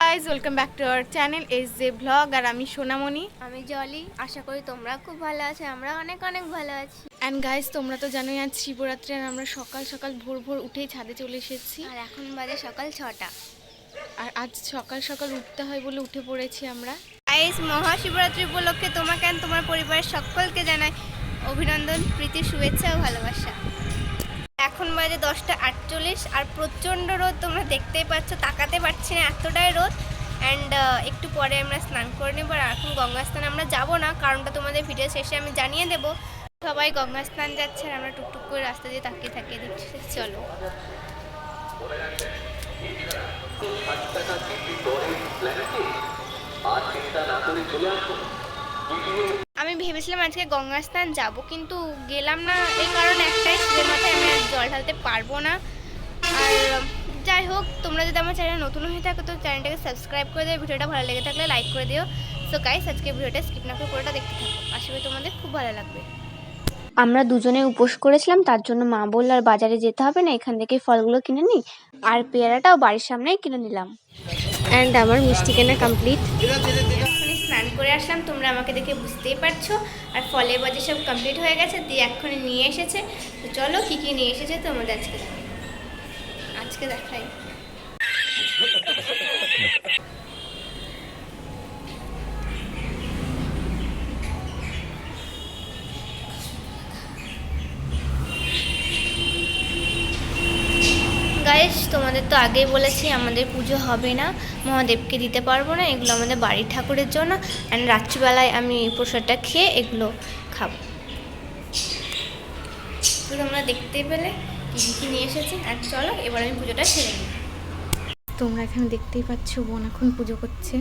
Guys welcome back to our channel S J blog আর আমি সোনামণি। আমি জলি আশা করি তোমরা খুব ভালো আছো আমরা অনেক অনেক ভালো আছি। অ্যান্ড গাইজ তোমরা তো জানোই আজ শিবরাত্রি আর আমরা সকাল সকাল ভোর ভোর উঠেই ছাদে চলে এসেছি। আর এখন বাজে সকাল ছটা। আর আজ সকাল সকাল উঠতে হয় বলে উঠে পড়েছি আমরা। আইস মহাশিবরাত্রি উপলক্ষে তোমাকে তোমার পরিবারের সকলকে জানাই অভিনন্দন প্রীতি শুভেচ্ছা ও ভালোবাসা। এখন বাজে দশটা আটচল্লিশ আর প্রচণ্ড রোদ, তোমরা দেখতেই পাচ্ছ, তাকাতে পারছি না, এতটাই রোদ। অ্যান্ড একটু পরে আমরা স্নান করে নেব আর এখন গঙ্গা স্নান আমরা যাব না, কারণটা তোমাদের ভিডিও শেষে আমি জানিয়ে দেবো। সবাই গঙ্গা স্নান যাচ্ছে আর আমরা টুকটুক করে রাস্তা দিয়ে তাকিয়ে তাকিয়ে দেখছি, চলো। আমি ভেবেছিলাম আজকে গঙ্গা স্নান যাব কিন্তু গেলাম না। এই কারণে একটাই যে মাথায় আমি আর জল ঢালতে পারব না। আর যাই হোক তোমরা যদি আমার চ্যানেল নতুন হয়ে থাকো তো চ্যানেলটাকে সাবস্ক্রাইব করে দিও। ভিডিওটা ভালো লেগে থাকলে লাইক করে দিও। সো গাইস আজকে ভিডিওটা স্কিপ না করে পুরোটা দেখতে থাকো। আশা করি তোমাদের খুব ভালো লাগবে। আমরা দুজনে উপোস করেছিলাম তার জন্য মা বলল আর বাজারে যেতে হবে না এখান থেকে ফলগুলো কিনে নিই আর পেয়ারাটাও বাড়ির সামনেই কিনে নিলাম। অ্যান্ড আমার মিষ্টি কেনা কমপ্লিট আসলাম, তোমরা আমাকে দেখে বুঝতেই পারছ। আর ফলে বাজে সব কমপ্লিট হয়ে গেছে, দিয়ে এক্ষুনি নিয়ে এসেছে। তো চলো, কী কী নিয়ে এসেছে তোমাদের আজকে? আজকে দেখাই। তো আগেই বলেছি আমাদের পুজো হবে না, মহাদেবকে দিতে পারব না, এগুলো আমাদের বাড়ির ঠাকুরের জন্য অ্যান্ড রাত্রিবেলায় আমি প্রসাদটা খেয়ে এগুলো খাব। তো তোমরা দেখতে পেলে, কী কী নিয়ে এসেছি, আর চলো এবার আমি পুজোটা সেরে নিই। তোমরা এখানে দেখতেই পাচ্ছ বোন এখন পুজো করছে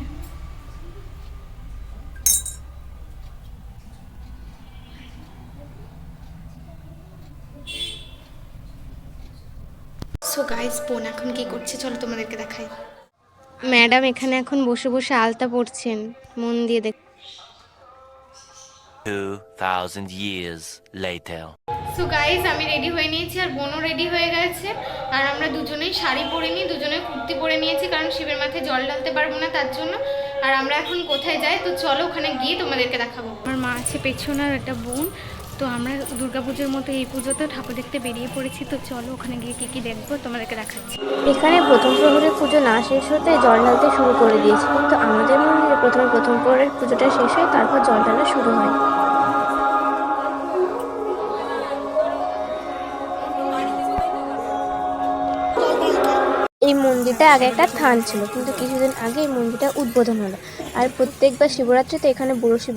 সো গাইস বোন এখন কি করছে? চলো তোমাদেরকে দেখাই। ম্যাডাম এখানে এখন বসে বসে আলতা পড়ছেন মন দিয়ে দেখ 2,000 years later. সো গাইজ আমি রেডি হয়ে নিয়েছি আর বোনও রেডি হয়ে গেছে। আর আমরা দুজনেই শাড়ি পরে নিই দুজনে কুর্তি পরে নিয়েছি কারণ শিবের মাথায় জল ঢালতে পারব না তার জন্য। আর আমরা এখন কোথায় যাই? তো চলো ওখানে গিয়ে তোমাদেরকে দেখাবো। আমার মা আছে পেছনে আর একটা বোন। তো আমরা দুর্গাপুজোর মতো এই পুজোতে ঠাকুর দেখতে বেরিয়ে পড়েছি। তো চলো ওখানে গিয়ে কী কী দেখব তোমাদেরকে দেখাচ্ছি। এখানে প্রথম প্রহরের পুজো না শেষ হতে জল ঢালতে শুরু করে দিয়েছে। কিন্তু আমাদের মন্দিরে প্রথমে প্রথম প্রহরের পুজোটা শেষ হয় তারপর জল ঢালা শুরু হয়। এই মন্দিরটা আগে একটা থান ছিল, কিন্তু কিছুদিন আগে এই মন্দিরটা উদ্বোধন হলো। আর প্রত্যেকবার শিবরাত্রিতে এখানে বুড়ো শিব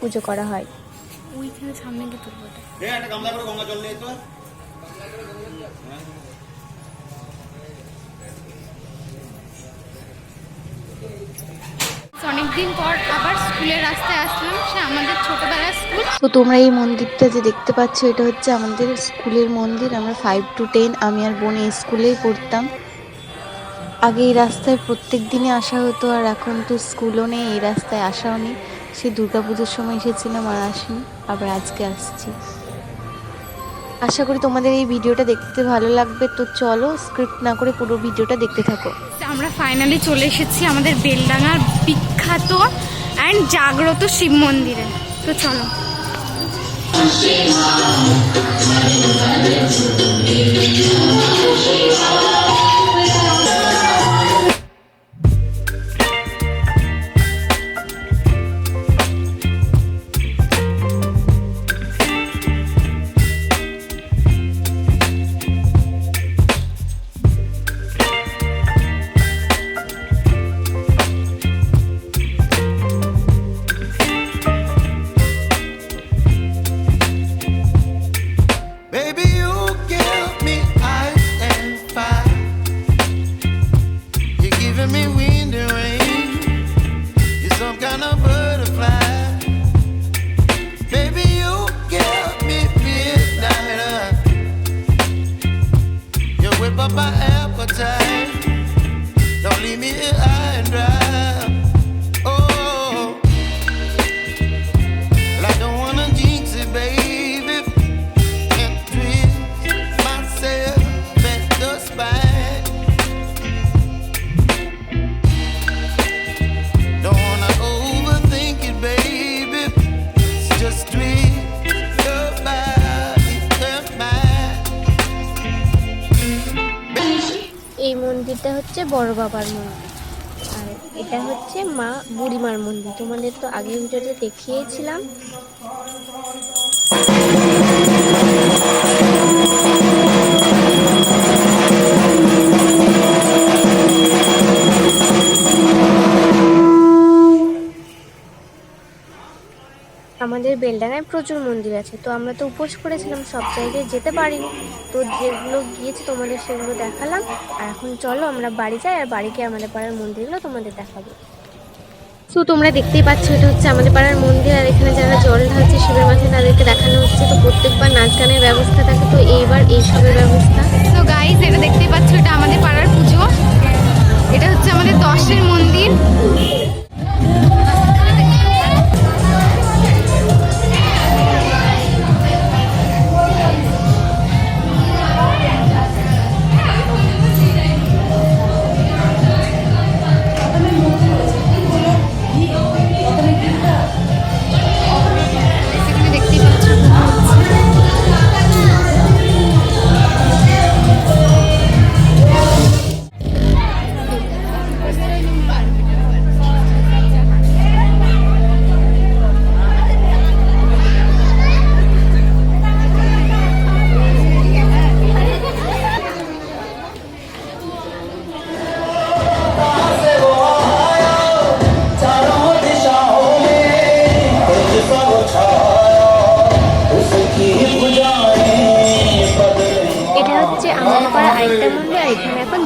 পুজো করা হয়। ওইখানে সামনে গিয়ে তুলবো একটা গামলা করে গঙ্গা জল নিয়ে তো। অনেকদিন পর আবার স্কুলের রাস্তায় আসলাম সে আমাদের ছোটবেলার স্কুল। তো তোমরা এই মন্দিরটা যে দেখতে পাচ্ছ এটা হচ্ছে আমাদের স্কুলের মন্দির। আমরা ফাইভ টু টেন আমি আর বোন এই স্কুলেই পড়তাম। আগে এই রাস্তায় প্রত্যেক দিনই আসা হতো আর এখন তো স্কুলও নেই এই রাস্তায় আসাও নেই। সে দুর্গাপুজোর সময় এসেছিলাম আর আসিনি। আবার আজকে আসছি। আশা করি তোমাদের এই ভিডিওটা দেখতে ভালো লাগবে। তো চলো স্ক্রিপ্ট না করে পুরো ভিডিওটা দেখতে থাকো। আমরা ফাইনালি চলে এসেছি আমাদের বেলডাঙার বিখ্যাত অ্যান্ড জাগ্রত শিব মন্দিরে। তো চলো। My মন্দিরটা হচ্ছে বড় বাবার মন্দির। আর এটা হচ্ছে মা বুড়িমার মন্দির। তোমাদের তো আগে ভিডিওতে দেখিয়েছিলাম। বেলডাঙায় প্রচুর মন্দির আছে। তো আমরা তো উপোস করেছিলাম সব জায়গায় যেতে পারিনি। তো যেগুলো গিয়েছি তোমাদের সেগুলো দেখালাম। আর এখন চলো আমরা বাড়ি যাই আর বাড়ি গিয়ে আমাদের পাড়ার মন্দিরগুলো তোমাদের দেখাবো। তো তোমরা দেখতেই পাচ্ছ এটা হচ্ছে আমাদের পাড়ার মন্দির। আর এখানে যারা জল ঢালছে শিবের মাথায় তাদেরকে দেখানো হচ্ছে। তো প্রত্যেকবার নাচ গানের ব্যবস্থা থাকে। তো এইবার এইসবের ব্যবস্থা। তো গাইজ এটা দেখতেই পাচ্ছ, এটা আমাদের পাড়ার পুজো। এটা হচ্ছে আমাদের দশের মন্দির।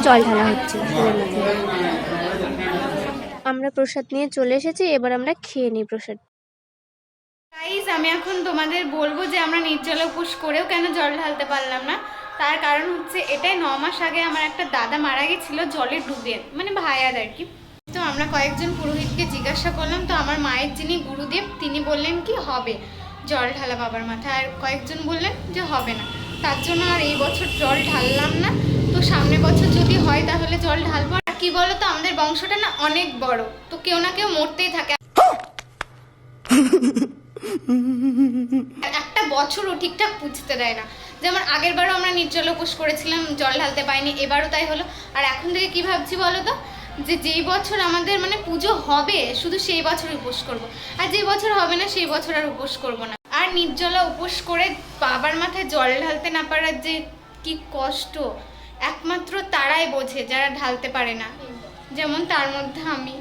জল ঢালা হচ্ছে আমরা প্রসাদ নিয়ে চলে এসেছি, এবার আমরা খেয়ে নিই প্রসাদ। গাইজ আমি এখন তোমাদের বলব যে আমরা নির্জলা উপোস করেও কেন জল ঢালতে পারলাম না। তার কারণ হচ্ছে এটাই, ন মাস আগে আমার একটা দাদা মারা গেছিল জলে ডুবে মানে ভাইয়ার আর কি। তো আমরা কয়েকজন পুরোহিতকে জিজ্ঞাসা করলাম, তো আমার মায়ের যিনি গুরুদেব, তিনি বললেন কি হবে? জল ঢালা বাবার মাথায়। আর কয়েকজন বললেন যে হবে না। তার জন্য আর এই বছর জল ঢাললাম না। তো সামনের বছর যদি হয় তাহলে জল ঢালবো। আর কি বলো তো আমাদের বংশটা না অনেক বড়, তো কেউ না কেউ মরতেই থাকে। একটা বছরও ঠিকঠাক পুজতে দেয় না। যেমন আগের বারও আমরা নির্জল উপোস করেছিলাম, জল ঢালতে পাইনি এবারও তাই হলো। আর এখন থেকে কি ভাবছি বলো তো যে যেই বছর আমাদের মানে পুজো হবে, শুধু সেই বছর উপোস করব। আর যে বছর হবে না, সেই বছর আর উপোস করব না। আর নির্জলা উপোস করে বাবার মাথায় জল ঢালতে না পারার যে কি কষ্ট একমাত্র তারাই বোঝে, যারা ঢালতে পারে না। যেমন তার মধ্যে আমি।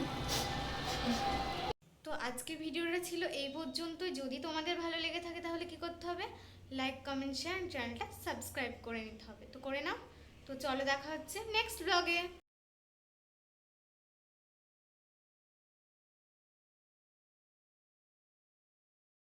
তো আজকে ভিডিওটা ছিল এই পর্যন্ত যদি তোমাদের ভালো লেগে থাকে তাহলে কি করতে হবে? লাইক কমেন্ট শেয়ার চ্যানেলটা সাবস্ক্রাইব করে নিতে হবে। তো করে নাও। তো চলো দেখা হচ্ছে নেক্সট ব্লগে